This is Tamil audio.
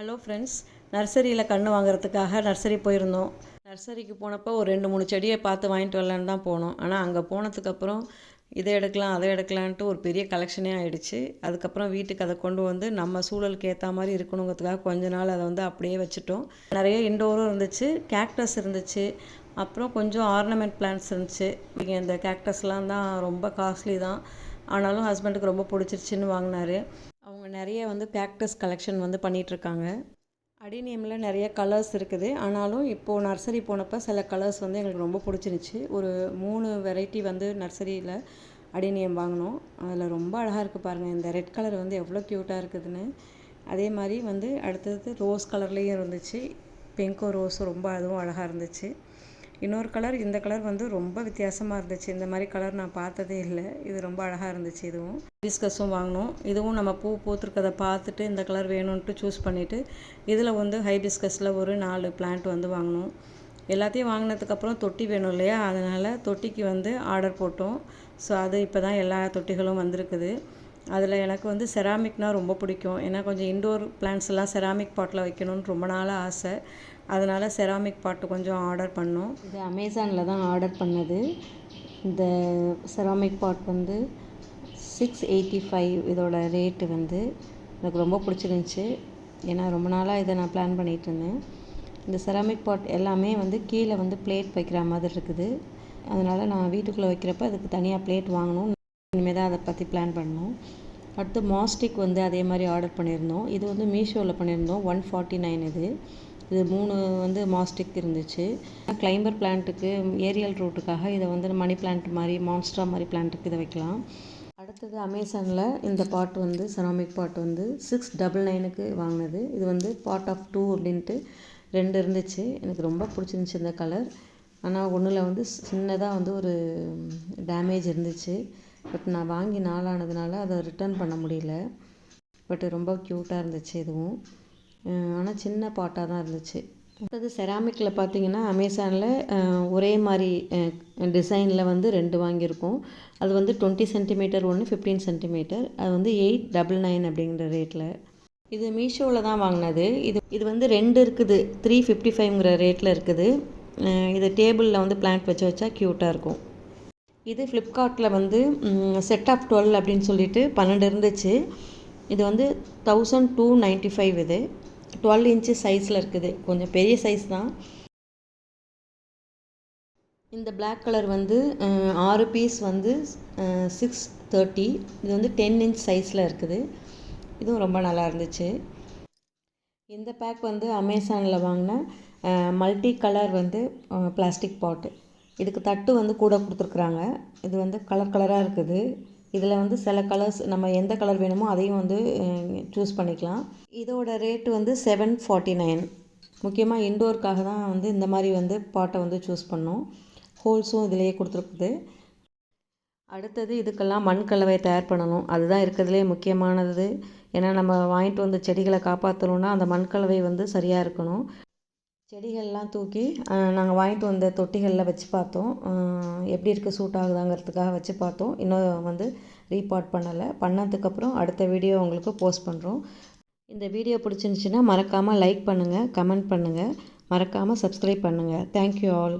ஹலோ ஃப்ரெண்ட்ஸ் நர்சரியில் கன்று வாங்குறதுக்காக நர்சரி போயிருந்தோம். நர்சரிக்கு போனப்போ ஒரு ரெண்டு மூணு செடியை பார்த்து வாங்கிட்டு வரலான்னு தான் போனோம். ஆனால் அங்கே போனதுக்கப்புறம் இதை எடுக்கலாம் அதை எடுக்கலான்ட்டு ஒரு பெரிய கலெக்ஷனே ஆகிடுச்சு அதுக்கப்புறம் வீட்டுக்கு அதை கொண்டு வந்து நம்ம சூழலுக்கு ஏற்ற மாதிரி இருக்கணுங்கிறதுக்காக கொஞ்ச நாள் அதை வந்து அப்படியே வச்சுட்டோம். நிறைய இண்டோரும் இருந்துச்சு கேக்டஸ் இருந்துச்சு. அப்புறம் கொஞ்சம் ஆர்னமெண்ட் பிளான்ட்ஸ் இருந்துச்சு. இங்கே இந்த கேக்டஸ்லாம் தான் ரொம்ப காஸ்ட்லி தான். ஆனாலும் ஹஸ்பண்டுக்கு ரொம்ப பிடிச்சிருச்சின்னு வாங்கினாரு. நிறைய வந்து கேக்டஸ் கலெக்ஷன் வந்து பண்ணிகிட்ருக்காங்க அடினியமில் நிறைய கலர்ஸ் இருக்குது. ஆனாலும் இப்போது நர்சரி போனப்போ சில கலர்ஸ் வந்து எங்களுக்கு ரொம்ப பிடிச்சிருந்துச்சி. ஒரு மூணு வெரைட்டி வந்து நர்சரியில் அடினியம் வாங்கினோம். அதில் ரொம்ப அழகாக இருக்குது பாருங்கள் இந்த ரெட் கலர் வந்து எவ்வளோ க்யூட்டாக இருக்குதுன்னு. அதே மாதிரி வந்து அடுத்தது ரோஸ் கலர்லேயும் இருந்துச்சு. பிங்க்கும் ரோஸும் ரொம்ப அதுவும் அழகாக இருந்துச்சு. இன்னொரு கலர் இந்த கலர் வந்து ரொம்ப வித்தியாசமாக இருந்துச்சு. இந்த மாதிரி கலர் நான் பார்த்ததே இல்லை. இது ரொம்ப அழகாக இருந்துச்சு இதுவும். ஹைபிஸ்கஸும் வாங்கினோம். இதுவும் நம்ம பூ பூத்துருக்கதை பார்த்துட்டு இந்த கலர் வேணும்ன்ட்டு சூஸ் பண்ணிவிட்டு இதில் வந்து ஹைபிஸ்கஸில் ஒரு நாலு பிளான்ட் வந்து வாங்கினோம். எல்லாத்தையும் வாங்கினதுக்கப்புறம் தொட்டி வேணும் இல்லையா? அதனால் தொட்டிக்கு வந்து ஆர்டர் போட்டோம். ஸோ அது இப்போ தான் எல்லா தொட்டிகளும் வந்திருக்குது. அதில் எனக்கு வந்து செராமிக்னால் ரொம்ப பிடிக்கும். ஏன்னா கொஞ்சம் இண்டோர் பிளான்ஸ் எல்லாம் செராமிக் பாட்டில் வைக்கணும்னு ரொம்ப நாளாக ஆசை. அதனால் செராமிக் பாட்டு கொஞ்சம் ஆர்டர் பண்ணோம். இது அமேசானில் தான் ஆர்டர் பண்ணது. இந்த செராமிக் பாட் வந்து சிக்ஸ் எயிட்டி ஃபைவ் இதோட ரேட்டு வந்து எனக்கு ரொம்ப பிடிச்சிருந்துச்சி. ஏன்னா ரொம்ப நாளாக இதை நான் பிளான் பண்ணிகிட்டு இருந்தேன். இந்த செராமிக் பாட் எல்லாமே வந்து கீழே வந்து பிளேட் வைக்கிற மாதிரி இருக்குது. அதனால் நான் வீட்டுக்குள்ளே வைக்கிறப்ப அதுக்கு தனியாக பிளேட் வாங்கணும். இனிமேல் தான் அதை பற்றி பிளான் பண்ணணும். அடுத்து மாஸ்டிக் வந்து அதே மாதிரி ஆர்டர் பண்ணியிருந்தோம். இது வந்து மீஷோவில் பண்ணியிருந்தோம். ஒன் ஃபார்ட்டி நைன் இது. இது மூணு வந்து மாஸ்டிக் இருந்துச்சு. கிளைம்பர் பிளான்ட்டுக்கு ஏரியல் ரூட்டுக்காக இதை வந்து மணி பிளான்ட் மாதிரி மான்ஸ்ட்ரா மாதிரி பிளான்ட்டுக்கு இதை வைக்கலாம். அடுத்தது அமேசானில் இந்த பாட் வந்து செராமிக் பாட் வந்து சிக்ஸ் டபுள் நைனுக்கு வாங்கினது. இது வந்து பாட் ஆஃப் டூ அப்படின்ட்டு ரெண்டு இருந்துச்சு. எனக்கு ரொம்ப பிடிச்சிருந்துச்சி இந்த கலர் ஆனால் ஒன்றில் வந்து சின்னதாக வந்து ஒரு டேமேஜ் இருந்துச்சு. பட் நான் வாங்கி நாளானதுனால அதை ரிட்டர்ன் பண்ண முடியல. பட் ரொம்ப க்யூட்டாக இருந்துச்சு இதுவும். ஆனால் சின்ன பாட்டாக தான் இருந்துச்சு. அடுத்தது செராமிக்கில் பார்த்தீங்கன்னா அமேசானில் ஒரே மாதிரி டிசைனில் வந்து ரெண்டு வாங்கியிருக்கோம். அது வந்து டுவெண்ட்டி சென்டிமீட்டர் ஒன்று ஃபிஃப்டீன் சென்டிமீட்டர் அது வந்து எயிட் டபுள் நைன் அப்படிங்கிற ரேட்டில் இது மீஷோவில் தான் வாங்கினது. இது இது வந்து ரெண்டு இருக்குது. த்ரீ ஃபிஃப்டி ஃபைவ்ங்கிற ரேட்டில் இருக்குது இது டேபிளில் வந்து பிளான்ட் வச்சு வச்சா க்யூட்டாக இருக்கும். இது ஃப்ளிப்கார்ட்டில் வந்து செட் ஆஃப் டுவெல் அப்படின்னு சொல்லிட்டு பன்னெண்டு இருந்துச்சு. இது வந்து தௌசண்ட் டூ நைன்ட்டி ஃபைவ் இது. டுவெல் இன்ச்சு சைஸில் இருக்குது. கொஞ்சம் பெரிய சைஸ் தான். இந்த பிளாக் கலர் வந்து ஆறு பீஸ் வந்து சிக்ஸ் தேர்ட்டி இது வந்து டென் இன்ச் சைஸில் இருக்குது. இதுவும் ரொம்ப நல்லா இருந்துச்சு. இந்த பேக் வந்து அமேசானில் வாங்கின மல்டி கலர் வந்து பிளாஸ்டிக் பாட்டு இதுக்கு தட்டு வந்து கூட கொடுத்துருக்குறாங்க. இது வந்து கலர் கலராக இருக்குது. இதில் வந்து சில கலர்ஸ் நம்ம எந்த கலர் வேணுமோ அதையும் வந்து சூஸ் பண்ணிக்கலாம். இதோட ரேட்டு வந்து செவன் ஃபார்ட்டி நைன் முக்கியமாக இன்டோருக்காக தான் வந்து இந்த மாதிரி வந்து பாட்டை வந்து சூஸ் பண்ணோம். ஹோல்ஸும் இதிலேயே கொடுத்துருக்குது. அடுத்தது இதுக்கெல்லாம் மண் கலவை தயார் பண்ணணும். அதுதான் இருக்கிறதுலே முக்கியமானது. ஏன்னா நம்ம வாங்கிட்டு வந்து செடிகளை காப்பாற்றணுன்னா அந்த மண் கலவை வந்து சரியாக இருக்கணும். செடிகள்லாம் தூக்கி நாங்கள் வாங்கிட்டு வந்த தொட்டிகளில் வச்சு பார்த்தோம். எப்படி இருக்குது சூட் ஆகுதாங்கிறதுக்காக வச்சு பார்த்தோம். இன்னும் வந்து ரீபார்ட் பண்ணலை. பண்ணதுக்கப்புறம் அடுத்த வீடியோ உங்களுக்கு போஸ்ட் பண்ணுறோம் இந்த வீடியோ பிடிச்சிருந்துச்சின்னா மறக்காமல் லைக் பண்ணுங்கள் கமெண்ட் பண்ணுங்கள் மறக்காமல் சப்ஸ்கிரைப் பண்ணுங்கள் தேங்க்யூ ஆல்